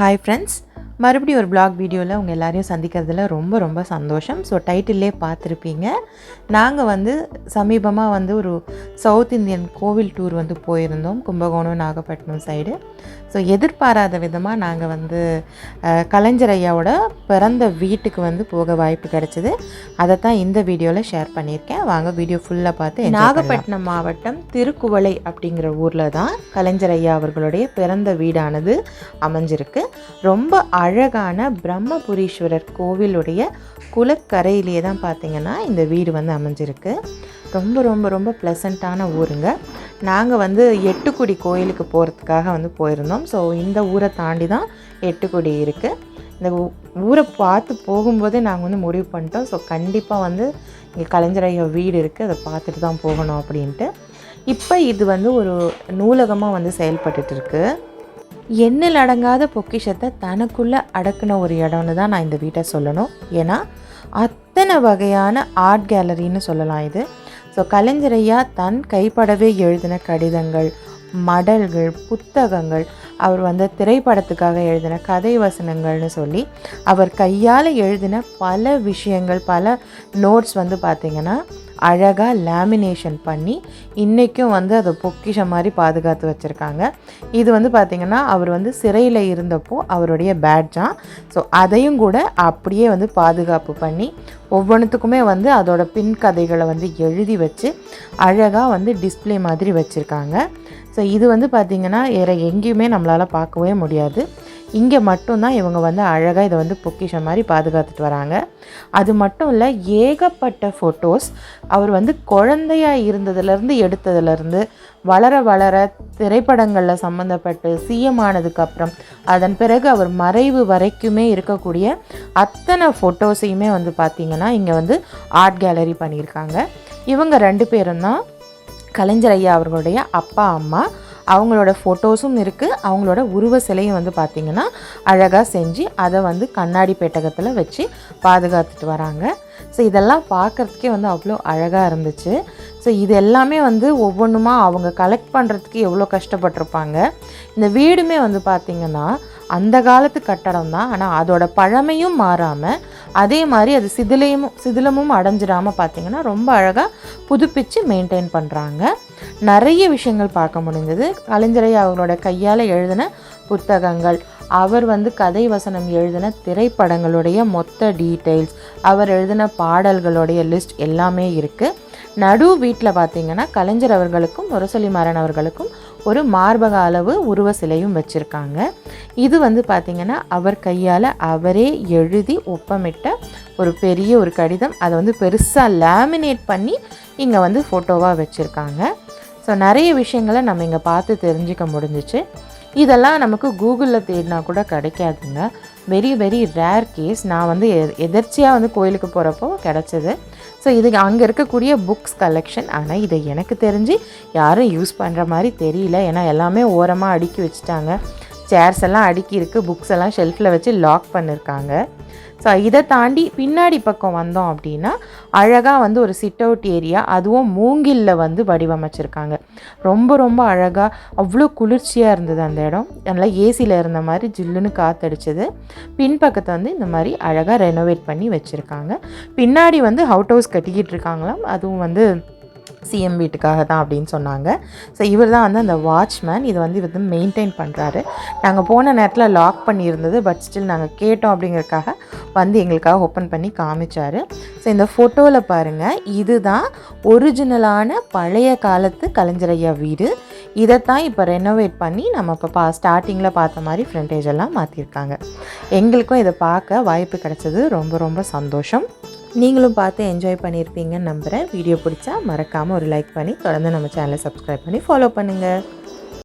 Hi friends மறுபடியும் ஒரு black வீடியோவில் உங்கள் எல்லாரையும் சந்திக்கிறதுல ரொம்ப ரொம்ப சந்தோஷம். ஸோ டைட்டில்லே பார்த்துருப்பீங்க. நாங்கள் வந்து சமீபமாக வந்து ஒரு சவுத் இந்தியன் கோவில் டூர் வந்து போயிருந்தோம். கும்பகோணம் நாகப்பட்டினம் சைடு ஸோ எதிர்பாராத விதமாக நாங்கள் வந்து அஹ், கலைஞர் ஐயாவோட பிறந்த வீட்டுக்கு வந்து போக வாய்ப்பு கிடைச்சிது. அதை தான் இந்த வீடியோவில் ஷேர் பண்ணியிருக்கேன். வாங்க வீடியோ ஃபுல்லாக பார்த்து நாகப்பட்டினம் மாவட்டம் திருக்குவளை அப்படிங்கிற ஊரில் தான் கலைஞர் ஐயா அவர்களுடைய பிறந்த வீடானது அமைஞ்சிருக்கு. ரொம்ப அழகான பிரம்மபுரீஸ்வரர் கோவிலுடைய குளக்கரையிலேயே தான் பார்த்தீங்கன்னா இந்த வீடு வந்து அமைஞ்சிருக்கு. ரொம்ப ரொம்ப ரொம்ப ப்ளசண்ட்டான ஊருங்க. நாங்கள் வந்து எட்டுக்குடி கோயிலுக்கு போகிறதுக்காக வந்து போயிருந்தோம். ஸோ இந்த ஊரை தாண்டி தான் எட்டுக்குடி இருக்குது இந்த ஊ- ஊரை பார்த்து போகும்போதே நாங்கள் வந்து முடிவு பண்ணிட்டோம். ஸோ கண்டிப்பாக வந்து இங்கே கலைஞர் வீடு இருக்குது அதை பார்த்துட்டு தான் போகணும் அப்படின்ட்டு. இப்போ இது வந்து ஒரு நூலகமாக வந்து செயல்பட்டுட்டு எண்ணில் அடங்காத பொக்கிஷத்தை தனக்குள்ளே அடக்குன ஒரு இடம்னு தான் நான் இந்த வீட்டை சொல்லணும். ஏன்னா அத்தனை வகையான ஆர்ட் கேலரின்னு சொல்லலாம் இது. ஸோ கலைஞரையா தன் கைப்படவே எழுதின கடிதங்கள் மடல்கள் புத்தகங்கள். அவர் வந்து திரைப்படத்துக்காக எழுதின கதை வசனங்கள்னு சொல்லி அவர் கையால் எழுதின பல விஷயங்கள் பல நோட்ஸ் வந்து பார்த்திங்கன்னா அழகாக லேமினேஷன் பண்ணி இன்றைக்கும் வந்து அதை பொக்கிஷம் மாதிரி பாதுகாத்து வச்சுருக்காங்க. இது வந்து பார்த்திங்கன்னா அவர் வந்து சிறையில் இருந்தப்போ அவருடைய பேட்ஜான் ஸோ அதையும் கூட அப்படியே வந்து பாதுகாப்பு பண்ணி ஒவ்வொன்றுத்துக்குமே வந்து அதோட பின் கதைகளை வந்து எழுதி வச்சு அழகாக வந்து டிஸ்ப்ளே மாதிரி வச்சுருக்காங்க. ஸோ இது வந்து பார்த்திங்கன்னா வேறு எங்கேயுமே நம்மளால் பார்க்கவே முடியாது. இங்கே மட்டும்தான் இவங்க வந்து அழகாக இதை வந்து பொக்கிஷம் மாதிரி பாதுகாத்துட்டு வராங்க. அது மட்டும் இல்லை ஏகப்பட்ட ஃபோட்டோஸ் அவர் வந்து குழந்தையாக இருந்ததுலேருந்து எடுத்ததுலேருந்து வளர வளர திரைப்படங்களில் சம்மந்தப்பட்டு சிஎம் ஆனதுக்கப்புறம் அதன் பிறகு அவர் மறைவு வரைக்குமே இருக்கக்கூடிய அத்தனை ஃபோட்டோஸையுமே வந்து பார்த்திங்கன்னா இங்கே வந்து ஆர்ட் கேலரி பண்ணியிருக்காங்க. இவங்க ரெண்டு பேரும் தான் கலைஞர் ஐயா அவர்களுடைய அப்பா அம்மா அவங்களோட ஃபோட்டோஸும் இருக்குது அவங்களோட உருவ சிலையும் வந்து பார்த்திங்கன்னா அழகாக செஞ்சு அதை வந்து கண்ணாடி பெட்டகத்தில் வச்சு பாதுகாத்துட்டு வராங்க. ஸோ இதெல்லாம் பார்க்குறதுக்கே வந்து அவ்வளோ அழகாக இருந்துச்சு. ஸோ இது எல்லாமே வந்து ஒவ்வொன்றுமா அவங்க கலெக்ட் பண்ணுறதுக்கு எவ்வளோ கஷ்டப்பட்டிருப்பாங்க. இந்த வீடுமே வந்து பார்த்திங்கன்னா அந்த காலத்து கட்டடம் தான் ஆனால் அதோட பழமையும் மாறாமல் அதே மாதிரி அது சிதிலையும் சிதிலமும் அடைஞ்சிடாமல் பார்த்திங்கன்னா ரொம்ப அழகாக புதுப்பிச்சு மெயின்டைன் பண்ணுறாங்க நிறைய விஷயங்கள் பார்க்க முடிஞ்சது. கலைஞரை அவங்களோட கையால் எழுதின புத்தகங்கள். அவர் வந்து கதை வசனம் எழுதின திரைப்படங்களுடைய மொத்த டீட்டெயில்ஸ் அவர் எழுதின பாடல்களுடைய லிஸ்ட் எல்லாமே இருக்குது நடு வீட்டில் பார்த்திங்கன்னா கலைஞர் அவர்களுக்கும் முரசொலி மாறன் அவர்களுக்கும் ஒரு மார்பக அளவு உருவ சிலையும் வச்சுருக்காங்க. இது வந்து பார்த்திங்கன்னா அவர் கையால் அவரே எழுதி ஒப்பமிட்ட ஒரு பெரிய ஒரு கடிதம். அதை வந்து பெருசாக லேமினேட் பண்ணி இங்கே வந்து ஃபோட்டோவாக வச்சுருக்காங்க. ஸோ நிறைய விஷயங்களை நம்ம இங்கே பார்த்து தெரிஞ்சுக்க முடிஞ்சிச்சு. இதெல்லாம் நமக்கு கூகுளில் தேடினா கூட கிடைக்காதுங்க. வெரி வெரி ரேர் கேஸ் நான் வந்து எதர்ச்சியாக வந்து கோயிலுக்கு போகிறப்போ கிடச்சிது. ஸோ இது அங்கே இருக்கக்கூடிய புக்ஸ் கலெக்ஷன் ஆனால் இதை எனக்கு தெரிஞ்சு யாரும் யூஸ் பண்ணுற மாதிரி தெரியல. ஏன்னா எல்லாமே ஓரமாக அடுக்கி வச்சுட்டாங்க. சேர்ஸ் எல்லாம் அடுக்கி இருக்குது புக்ஸ் எல்லாம் ஷெல்ஃபில் வச்சு லாக் பண்ணியிருக்காங்க ஸோ இதை தாண்டி பின்னாடி பக்கம் வந்தோம் அப்படின்னா அழகாக வந்து ஒரு சிட் அவுட் ஏரியா அதுவும் மூங்கில்ல வந்து வடிவமைச்சிருக்காங்க. ரொம்ப ரொம்ப அழகாக அவ்வளோ குளிர்ச்சியாக இருந்தது அந்த இடம். நல்லா ஏசியில் இருந்த மாதிரி ஜில்லுன்னு காத்தடிச்சது. பின்பக்கத்தை வந்து இந்த மாதிரி அழகாக ரெனோவேட் பண்ணி வச்சுருக்காங்க. பின்னாடி வந்து அவுட் ஹவுஸ் கட்டிக்கிட்டு இருக்காங்களாம். அதுவும் வந்து சிஎம் வீட்டுக்காக தான் அப்படின்னு சொன்னாங்க. ஸோ இவர் தான் வந்து அந்த வாட்ச்மேன் இதை வந்து இவர் வந்து மெயின்டைன் பண்ணுறாரு நாங்கள் போன நேரத்தில் லாக் பண்ணியிருந்தது பட் ஸ்டில் நாங்கள் கேட்டோம் அப்படிங்கிறதுக்காக வந்து எங்களுக்காக ஓப்பன் பண்ணி காமிச்சார். ஸோ இந்த ஃபோட்டோவில் பாருங்கள் இதுதான் ஒரிஜினலான பழைய காலத்து கலைஞரையா வீடு. இதைத்தான் இப்போ ரெனோவேட் பண்ணி நம்ம இப்போ பா ஸ்டார்டிங்கில் பார்த்த மாதிரி ஃப்ரண்டேஜ் எல்லாம் மாற்றிருக்காங்க எங்களுக்கும் இதை பார்க்க வாய்ப்பு கிடைச்சது ரொம்ப ரொம்ப சந்தோஷம். நீங்களும் பார்த்து என்ஜாய் பண்ணியிருப்பீங்கன்னு நம்புகிறேன் வீடியோ பிடிச்சா மறக்காமல் ஒரு லைக் பண்ணி தொடர்ந்து நம்ம சேனலை சப்ஸ்கிரைப் பண்ணி ஃபாலோ பண்ணுங்கள்